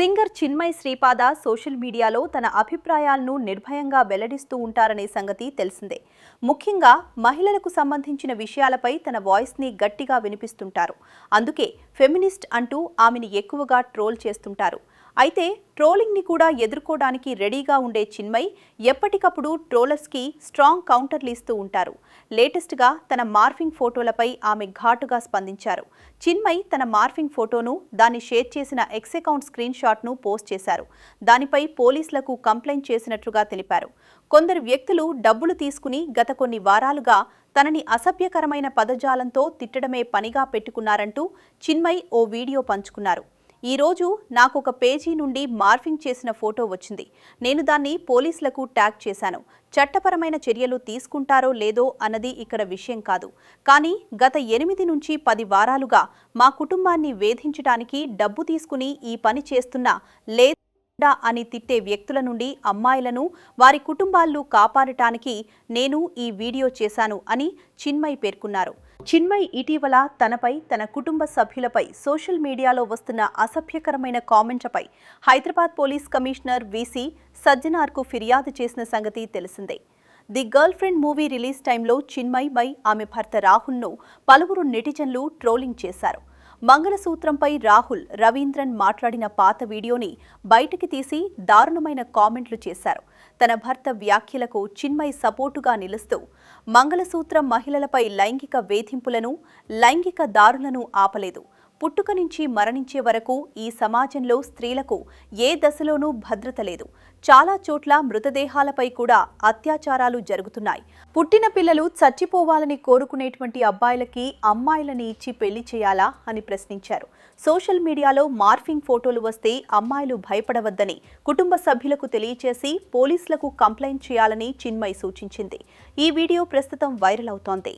Singer Chinmay Sripada social మీడియాలో తన అభిప్రాయాలను నిర్భయంగా వెల్లడిస్తూ ఉంటారనే సంగతి తెలిసిందే. ముఖ్యంగా మహిళలకు సంబంధించిన విషయాలపై తన వాయిస్ని గట్టిగా వినిపిస్తుంటారు. అందుకే ఫెమినిస్ట్ అంటూ ఆమెని ఎక్కువగా ట్రోల్ చేస్తుంటారు. అయితే ట్రోలింగ్ని కూడా ఎదుర్కోవడానికి రెడీగా ఉండే చిన్మయ్ ఎప్పటికప్పుడు ట్రోలర్స్కి స్ట్రాంగ్ కౌంటర్లు ఇస్తూ ఉంటారు. లేటెస్ట్గా తన మార్ఫింగ్ ఫోటోలపై ఆమె ఘాటుగా స్పందించారు. చిన్మయ్ తన మార్ఫింగ్ ఫోటోను దాన్ని షేర్ చేసిన ఎక్స్ అకౌంట్ స్క్రీన్ షాట్ను పోస్ట్ చేశారు. దానిపై పోలీసులకు కంప్లైంట్ చేసినట్లుగా తెలిపారు. కొందరు వ్యక్తులు డబ్బులు తీసుకుని గత కొన్ని వారాలుగా తనని అసభ్యకరమైన పదజాలంతో తిట్టడమే పనిగా పెట్టుకున్నారంటూ చిన్మయ్ ఓ వీడియో పంచుకున్నారు. ఈ రోజు నాకు ఒక పేజీ నుండి మార్ఫింగ్ చేసిన ఫోటో వచ్చింది. నేను దాన్ని పోలీసులకు ట్యాగ్ చేశాను. చట్టపరమైన చర్యలు తీసుకుంటారో లేదో అన్నది ఇక్కడ విషయం కాదు. కానీ గత ఎనిమిది నుంచి పది వారాలుగా మా కుటుంబాన్ని వేధించడానికి డబ్బు తీసుకుని ఈ పని చేస్తున్న లే అని తిట్టే వ్యక్తుల నుండి అమ్మాయిలను వారి కుటుంబాలను కాపాడటానికి నేను ఈ వీడియో చేశాను అని చిన్మయ్ పేర్కొన్నారు. చిన్మయ్ ఇటీవల తనపై తన కుటుంబ సభ్యులపై సోషల్ మీడియాలో వస్తున్న అసభ్యకరమైన కామెంట్లపై హైదరాబాద్ పోలీస్ కమిషనర్ వీసీ సజ్జనార్కు ఫిర్యాదు చేసిన సంగతి తెలిసిందే. The girl friend movie release టైంలో చిన్మయ్ బై ఆమె భర్త రాహుల్ను పలువురు నెటిజన్లు ట్రోలింగ్ చేశారు. మంగళసూత్రంపై రాహుల్ రవీంద్రన్ మాట్లాడిన పాత వీడియోని బయటికి తీసి దారుణమైన కామెంట్లు చేశారు. తన భర్త వ్యాఖ్యలకు చిన్మయ్ సపోర్టుగా నిలుస్తూ మంగళసూత్రం మహిళలపై లైంగిక వేధింపులను లైంగిక దారులను ఆపలేదు. పుట్టుక నుంచి మరణించే వరకు ఈ సమాజంలో స్త్రీలకు ఏ దశలోనూ భద్రత లేదు. చాలా చోట్ల మృతదేహాలపై కూడా అత్యాచారాలు జరుగుతున్నాయి. పుట్టిన పిల్లలు చచ్చిపోవాలని కోరుకునేటువంటి అబ్బాయిలకి అమ్మాయిలని ఇచ్చి పెళ్ళి చేయాలా అని ప్రశ్నించారు. సోషల్ మీడియాలో మార్ఫింగ్ ఫోటోలు వస్తే అమ్మాయిలు భయపడవద్దని కుటుంబ సభ్యులకు తెలియచేసి పోలీసులకు కంప్లైంట్ చేయాలని చిన్మయి సూచించింది. ఈ వీడియో ప్రస్తుతం వైరల్ అవుతోంది.